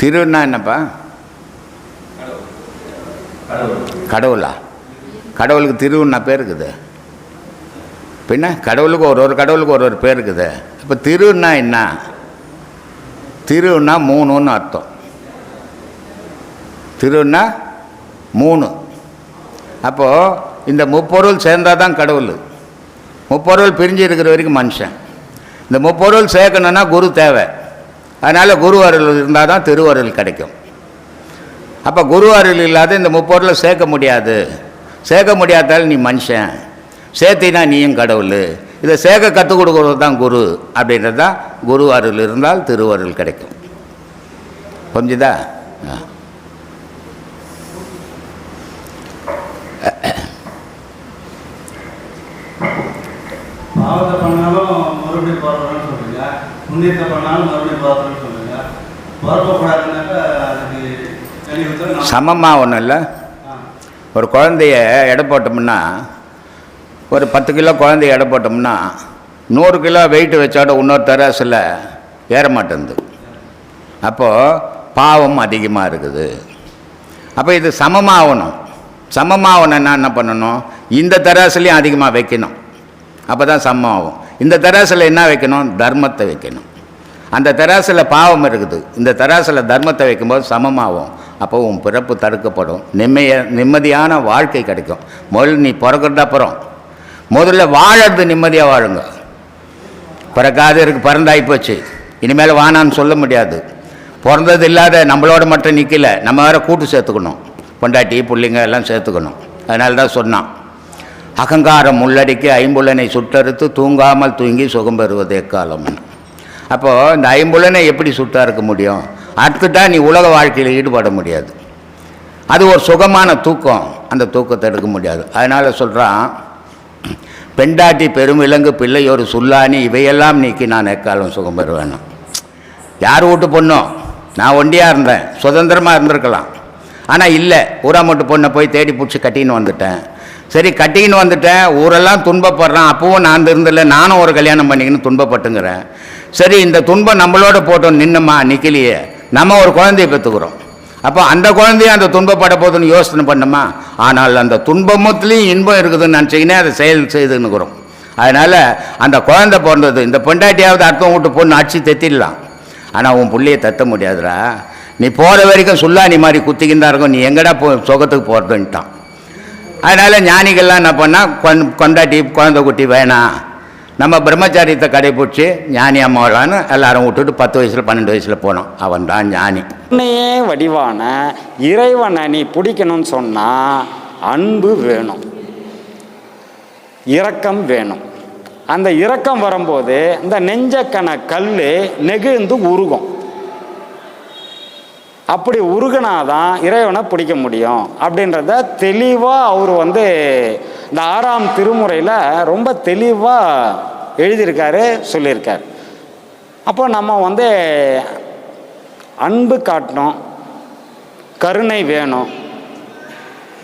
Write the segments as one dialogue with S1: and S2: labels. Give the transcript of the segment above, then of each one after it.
S1: திருன்னா என்னப்பா? கடவுளா? கடவுளுக்கு திருவுன்னா பேர் இருக்குது. பின்ன கடவுளுக்கு ஒரு ஒரு கடவுளுக்கு ஒரு ஒரு பேர் இருக்குது. இப்போ திருன்னா என்ன? திருன்னா மூணுன்னு அர்த்தம். திருன்னா மூணு. அப்போது இந்த முப்பொருள் சேர்ந்தால் தான் கடவுள். முப்பொருள் பிரிஞ்சு இருக்கிற வரைக்கும் மனுஷன். இந்த முப்பொருள் சேர்க்கணுன்னா குரு தேவை. அதனால் குரு அருள் இருந்தால் தான் திருவருள் கிடைக்கும். அப்போ குரு அருள் இல்லாத இந்த முப்பொருளை சேர்க்க முடியாது. சேர்க்க முடியாதாலும் நீ மனுஷன். சேர்த்தினா நீயும் கடவுள். இதை சேர்க்க கற்றுக் கொடுக்குறது தான் குரு. அப்படின்றது தான் குரு அருள் இருந்தால் திருவருள் கிடைக்கும். புரிஞ்சுதா? ஆ
S2: பாவத்தை பண்ணாலும் மறுபடியும் பிறக்கணும்னு சொல்றீங்க பண்ணாலும் மறுபடியும் அதுக்கு
S1: சமமாக ஒன்றும் இல்லை. ஒரு குழந்தைய எடை போட்டோம்னா ஒரு பத்து கிலோ குழந்தைய எடை போட்டோம்னா நூறு கிலோ வெயிட் வச்சோட இன்னொரு தராசில் ஏற மாட்டேங்குது. அப்போது பாவம் அதிகமாக இருக்குது. அப்போ இது சமமாகணும் சமமாகணும்னா என்ன பண்ணணும்? இந்த தராசுலையும் அதிகமாக வைக்கணும். அப்போ தான் சமம் ஆகும். இந்த தராசில் என்ன வைக்கணும்? தர்மத்தை வைக்கணும். அந்த தராசில் பாவம் இருக்குது. இந்த தராசில் தர்மத்தை வைக்கும்போது சமமாகும். அப்போ உன் பிறப்பு தடுக்கப்படும். நிம்மைய நிம்மதியான வாழ்க்கை கிடைக்கும். முதல்ல நீ பிறக்கிறது அப்புறம். முதல்ல வாழறது நிம்மதியாக வாழுங்க. பிறக்காது இருக்கு பிறந்தாகி போச்சு. இனிமேல் வானான்னு சொல்ல முடியாது. பிறந்தது இல்லாத நம்மளோட மட்டும் நிற்கல நம்ம வேறு கூட்டு சேர்த்துக்கணும். பொண்டாட்டி பிள்ளைங்க எல்லாம் சேர்த்துக்கணும். அதனால தான் சொன்னான். அகங்காரம் முள்ளடிக்கு ஐம்புலனை சுட்டறுத்து தூங்காமல் தூங்கி சுகம் பெறுவது எக்காலம்னு அப்போது இந்த ஐம்புலனை எப்படி சுட்டாக இருக்க முடியும்? அடுத்துட்டா நீ உலக வாழ்க்கையில் ஈடுபட முடியாது. அது ஒரு சுகமான தூக்கம். அந்த தூக்கத்தை எடுக்க முடியாது. அதனால் சொல்கிறான் பெண்டாட்டி பெருமிலங்கு பிள்ளை ஒரு சுல்லானி இவையெல்லாம் நீக்கி நான் எக்காலம் சுகம் பெறுவேணும் யார் வீட்டு பொண்ணும் நான் ஒண்டியாக இருந்தேன். சுதந்திரமாக இருந்திருக்கலாம். ஆனால் இல்லை ஊராமட்டு பொண்ணை போய் தேடி பிடிச்சி கட்டின்னு வந்துட்டேன். சரி கட்டின்னு வந்துட்டேன். ஊரெல்லாம் துன்பப்படுறான். அப்பவும் நான் இருந்தில்ல நானும் ஒரு கல்யாணம் பண்ணிக்கின்னு துன்பப்பட்டுங்கிறேன். சரி இந்த துன்பம் நம்மளோட போட்டோம் நின்னுமா நிக்கலையே. நம்ம ஒரு குழந்தைய பெற்றுக்கிறோம். அப்போ அந்த குழந்தையும் அந்த துன்பப்பட போதுன்னு யோசனை பண்ணுமா? ஆனால் அந்த துன்பமத்துலேயும் இன்பம் இருக்குதுன்னு நினச்சிக்கினே அதை செயல் செய்துன்னுக்குறோம். அதனால் அந்த குழந்தை பிறந்தது இந்த பொண்டாட்டியாவது அர்த்தம் விட்டு பொண்ணு அடிச்சு தெத்திடலாம். ஆனால் உன் பிள்ளையை தத்த முடியாதுடா. நீ போகிற வரைக்கும் சுல்லானி மாதிரி குத்திக்கின்னு தான் இருக்கும் நீ எங்கடா போ சுகத்துக்கு போகிறதுன்ட்டான் அதனால் ஞானிகள்லாம் என்ன பண்ணால் கொண் கொண்டாட்டி குழந்தை குட்டி வேணாம் நம்ம பிரம்மச்சாரியத்தை கடைபிடிச்சி ஞானி அம்மாவான்னு எல்லாரும் விட்டுட்டு பத்து வயசில் பன்னெண்டு வயசில் போனோம். அவன் தான் ஞானி.
S3: உன்னையே வடிவான இறைவனை நீ பிடிக்கணும்னு சொன்னால் அன்பு வேணும். இரக்கம் வேணும். அந்த இரக்கம் வரும்போது இந்த நெஞ்சக்கண கல் நெகிழ்ந்து உருகும். அப்படி உருகுனாதான் இறைவனை பிடிக்க முடியும். அப்படின்றத தெளிவாக அவர் வந்து இந்த ஆறாம் திருமுறையில் ரொம்ப தெளிவாக எழுதியிருக்காரு சொல்லியிருக்கார். அப்போ நம்ம வந்து அன்பு காட்டணும் கருணை வேணும்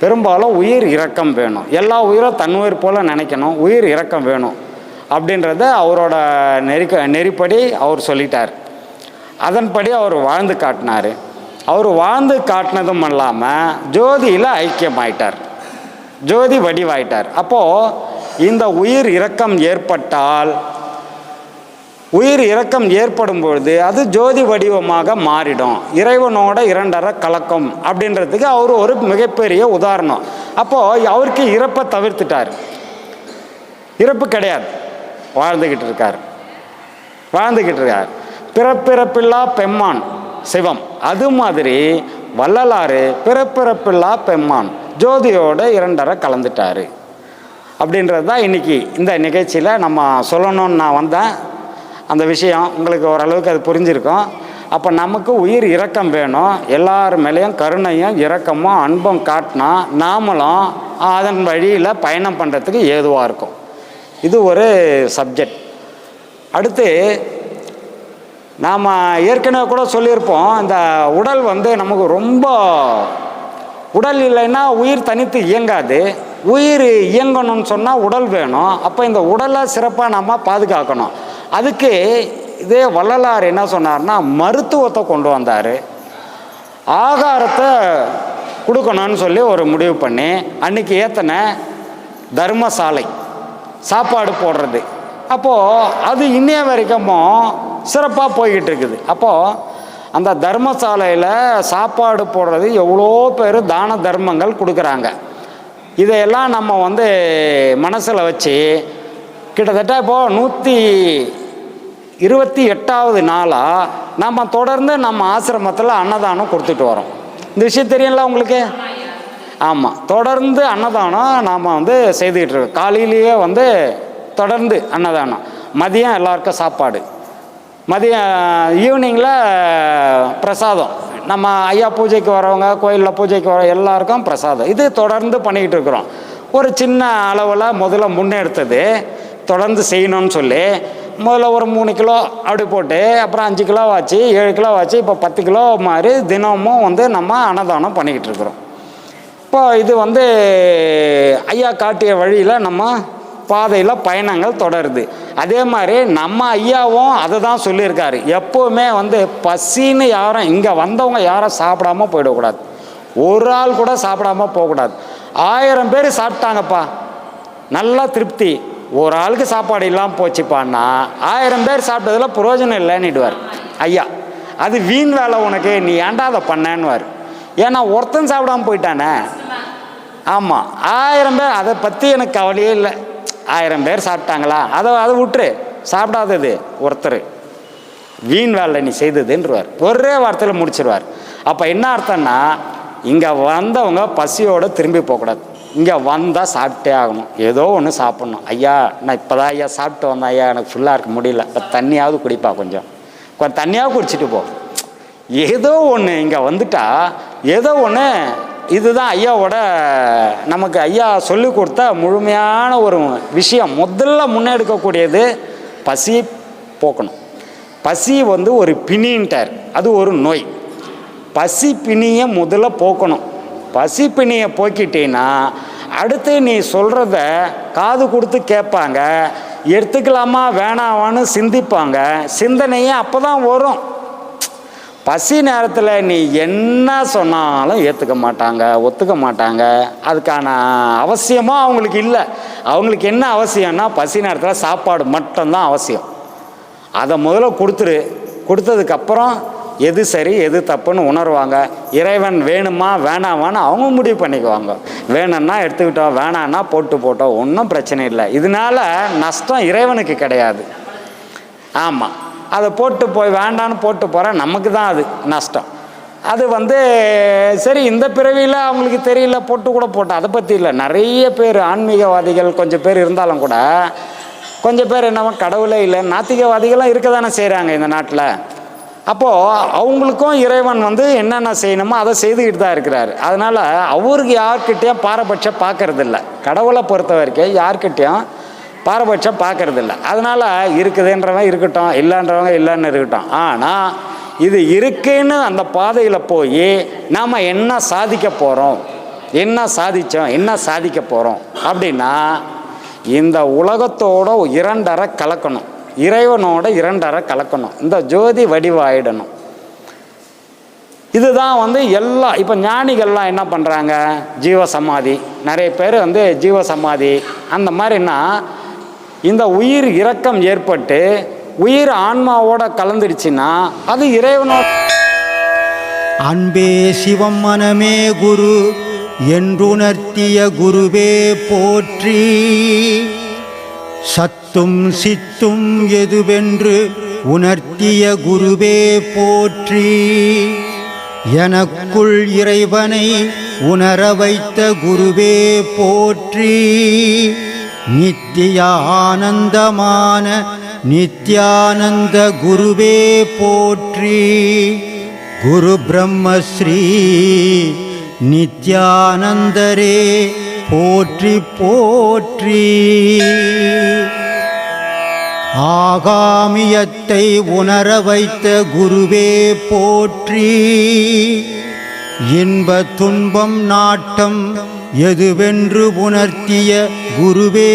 S3: பெரும்பாலும் உயிர் இரக்கம் வேணும். எல்லா உயிரும் தன் உயிர் போல் நினைக்கணும் உயிர் இரக்கம் வேணும் அப்படின்றத அவரோட நெறிக்க நெறிப்படி அவர் சொல்லிட்டார். அதன்படி அவர் வாழ்ந்து காட்டினார். அவர் வாழ்ந்து காட்டினதும் இல்லாமல் ஜோதியில் ஐக்கியமாயிட்டார். ஜோதி வடிவாயிட்டார். அப்போது இந்த உயிர் இரக்கம் ஏற்பட்டால் உயிர் இரக்கம் ஏற்படும் பொழுது அது ஜோதி வடிவமாக மாறிடும். இறைவனோட இரண்டரை கலக்கம் அப்படின்றதுக்கு அவர் ஒரு மிகப்பெரிய உதாரணம். அப்போது அவருக்கு இறப்பை தவிர்த்துட்டார். இறப்பு கிடையாது. வாழ்ந்துக்கிட்டு இருக்கார். வாழ்ந்துக்கிட்டு இருக்கார். பிறப்பிறப்பில்லா பெம்மான். சிவம் அது மாதிரி வள்ளலாறு பிறப்பிறப்பில்லா பெம்மான் ஜோதியோட இரண்டரை கலந்துட்டாரு. அப்படின்றது தான் இன்றைக்கி இந்த நிகழ்ச்சியில் நம்ம சொல்லணும்னு நான் வந்தேன். அந்த விஷயம் உங்களுக்கு ஓரளவுக்கு அது புரிஞ்சிருக்கும். அப்போ நமக்கு உயிர் இரக்கம் வேணும். எல்லார் மேலேயும் கருணையும் இரக்கமும் அன்பும் காட்டினா நாமளும் அதன் வழியில் பயணம் பண்ணுறதுக்கு ஏதுவாக இருக்கும். இது ஒரு சப்ஜெக்ட் அடுத்து நாம் ஏற்கனவே கூட சொல்லியிருப்போம் இந்த உடல் வந்து நமக்கு ரொம்ப உடல் இல்லைன்னா உயிர் தனித்து இயங்காது. உயிர் இயங்கணும்னு சொன்னால் உடல் வேணும். அப்போ இந்த உடலை சிறப்பாக நம்ம பாதுகாக்கணும். அதுக்கு இதே வள்ளலார் என்ன சொன்னார்னா மருத்துவத்தை கொண்டு வந்தார். ஆகாரத்தை கொடுக்கணும்னு சொல்லி ஒரு முடிவு பண்ணி அன்றைக்கி ஏற்றின தர்மசாலை சாப்பாடு போடுறது. அப்போது அது இன்னைய வரைக்கும் சிறப்பாக போய்கிட்டு இருக்குது அப்போது அந்த தர்மசாலையில் சாப்பாடு போடுறது எவ்வளோ பேர் தான தர்மங்கள் கொடுக்குறாங்க. இதையெல்லாம் நம்ம வந்து மனசில் வச்சு கிட்டத்தட்ட இப்போது நூற்றி இருபத்தி எட்டாவது நாளாக நம்ம தொடர்ந்து நம்ம ஆசிரமத்தில் அன்னதானம் கொடுத்துட்டு வரோம். இந்த விஷயம் தெரியல உங்களுக்கு? ஆமாம் தொடர்ந்து அன்னதானம் நாம் வந்து செய்துக்கிட்டு இருக்கோம். காலையிலேயே வந்து தொடர்ந்து அன்னதானம். மதியம் எல்லாருக்கும் சாப்பாடு. மதியம் ஈவினிங்கில் பிரசாதம். நம்ம ஐயா பூஜைக்கு வரவங்க கோயிலில் பூஜைக்கு வர எல்லாருக்கும் பிரசாதம். இது தொடர்ந்து பண்ணிக்கிட்டு இருக்கிறோம். ஒரு சின்ன அளவில் முதல்ல முன்னெடுத்தது. தொடர்ந்து செய்யணும்னு சொல்லி முதல்ல ஒரு மூணு கிலோ அப்படி போட்டு அப்புறம் அஞ்சு கிலோ ஆச்சு ஏழு கிலோ ஆச்சு இப்போ பத்து கிலோ மாதிரி தினமும் வந்து நம்ம அன்னதானம் பண்ணிக்கிட்டு இருக்கிறோம். இப்போ இது வந்து ஐயா காட்டிய வழியில் நம்ம பாதையில் பயணங்கள் தொடருது. அதே மாதிரி நம்ம ஐயாவும் அதை தான் சொல்லியிருக்காரு. எப்போவுமே வந்து பசின்னு யாரும் இங்கே வந்தவங்க யாரும் சாப்பிடாம போயிடக்கூடாது. ஒரு ஆள் கூட சாப்பிடாம போகக்கூடாது. ஆயிரம் பேர் சாப்பிட்டாங்கப்பா. நல்லா திருப்தி. ஒரு ஆளுக்கு சாப்பாடு இல்லாமல் போச்சுப்பான்னா ஆயிரம் பேர் சாப்பிட்டதில் பிரயோஜனம் இல்லைன்னுடுவார். ஐயா அது வீண் வேலை உனக்கு. நீ ஏன்டா அதை பண்ணேன்னுவார். ஏன்னா ஒருத்தன் சாப்பிடாம போயிட்டானே. ஆமாம் ஆயிரம் பேர் அதை பற்றி எனக்கு கவலையே இல்லை. ஆயிரம் பேர் சாப்பிட்டாங்களா? அதை அதை விட்டுரு. சாப்பிடாதது ஒருத்தர். வீண் வேலை நீ செய்ததுன்றவார். ஒரே வார்த்தையில் முடிச்சிருவார். அப்போ என்ன அர்த்தம்னா இங்கே வந்தவங்க பசியோடு திரும்பி போகக்கூடாது. இங்கே வந்தால் சாப்பிட்டே ஆகணும். ஏதோ ஒன்று சாப்பிட்ணும். ஐயா நான் இப்போ தான் ஐயா சாப்பிட்டு வந்தேன். ஐயா எனக்கு ஃபுல்லாக இருக்க முடியல. இப்போ தண்ணியாவது குடிப்பா கொஞ்சம். கொஞ்சம் தண்ணியாவது குடிச்சிட்டு போ. ஏதோ ஒன்று இங்கே வந்துட்டா ஏதோ ஒன்று இதுதான் ஐயாவோட நமக்கு ஐயா சொல்லி கொடுத்த முழுமையான ஒரு விஷயம். முதல்ல முன்னெடுக்கக்கூடியது பசி போக்கணும். பசி வந்து ஒரு பிணின்ட்டார். அது ஒரு நோய். பசி பிணியை முதல்ல போக்கணும். பசி பிணியை போக்கிட்டீங்கன்னா அடுத்து நீ சொல்கிறத காது கொடுத்து கேட்பாங்க எடுத்துக்கலாமா வேணாவான்னு சிந்திப்பாங்க. சிந்தனையே அப்போ தான் வரும். பசி நேரத்தில் நீ என்ன சொன்னாலும் ஏற்றுக்க மாட்டாங்க ஒத்துக்க மாட்டாங்க. அதுக்கான அவசியமும் அவங்களுக்கு இல்லை. அவங்களுக்கு என்ன அவசியம்னா பசி நேரத்தில் சாப்பாடு மட்டும்தான் அவசியம். அதை முதல்ல கொடுத்துரு. கொடுத்ததுக்கப்புறம் எது சரி எது தப்புன்னு உணர்வாங்க. இறைவன் வேணுமா வேணாமான்னு அவங்க முடிவு பண்ணிக்குவாங்க. வேணும்னா எடுத்துக்கிட்டோம் வேணான்னா போட்டு போட்டோம் ஒன்றும் பிரச்சனை இல்லை. இதனால நஷ்டம் இறைவனுக்கு கிடையாது. ஆமாம் அதை போட்டு போய் வேண்டான்னு போட்டு போகிறேன் நமக்கு தான் அது நஷ்டம். அது வந்து சரி இந்த பிறவியில் அவங்களுக்கு தெரியல போட்டு கூட போட்டோம் அதை பற்றி இல்லை. நிறைய பேர் ஆன்மீகவாதிகள் கொஞ்சம் பேர் இருந்தாலும் கூட கொஞ்சம் பேர் என்னவோ கடவுளே இல்லை. நாத்திகவாதிகளாம் இருக்க தானே செய்கிறாங்க இந்த நாட்டில். அப்போது அவங்களுக்கும் இறைவன் வந்து என்னென்ன செய்யணுமோ அதை செய்துக்கிட்டு தான் இருக்கிறாரு. அதனால் அவருக்கு யார்கிட்டேயும் பாரபட்சம் பார்க்கறதில்ல. கடவுளை பொறுத்த வரைக்கும் யார்கிட்டயும் பாரபட்சம் பார்க்கறதில்ல. அதனால் இருக்குதுன்றவன் இருக்கட்டும் இல்லைன்றவங்க இல்லைன்னு இருக்கட்டும். ஆனால் இது இருக்குன்னு அந்த பாதையில் போய் நாம் என்ன சாதிக்க போகிறோம் என்ன சாதித்தோம் என்ன சாதிக்க போகிறோம் அப்படின்னா இந்த உலகத்தோட இரண்டரை கலக்கணும். இறைவனோட இரண்டரை கலக்கணும். இந்த ஜோதி வடிவாயிடணும். இதுதான் வந்து எல்லா இப்போ ஞானிகள்லாம் என்ன பண்ணுறாங்க ஜீவசமாதி. நிறைய பேர் வந்து ஜீவசமாதி. அந்த மாதிரின்னா இந்த உயிர் இரக்கம் ஏற்பட்டு உயிர் ஆன்மாவோட கலந்துருச்சுன்னா அது இறைவனோட
S4: அன்பே சிவம் மனமே குரு என்றுணர்த்திய குருவே போற்றி. சத்தும் சித்தும் எதுவென்று உணர்த்திய குருவே போற்றி. எனக்குள் இறைவனை உணர வைத்த குருவே போற்றி. நித்தியானந்தமான நித்யானந்த குருவே போற்றி. குரு பிரம்மஸ்ரீ நித்யானந்தரே போற்றி போற்றி. ஆகாமியத்தை உணர வைத்த குருவே போற்றி. இன்ப துன்பம் நாட்டம் எதுவென்று உணர்த்திய குருவே.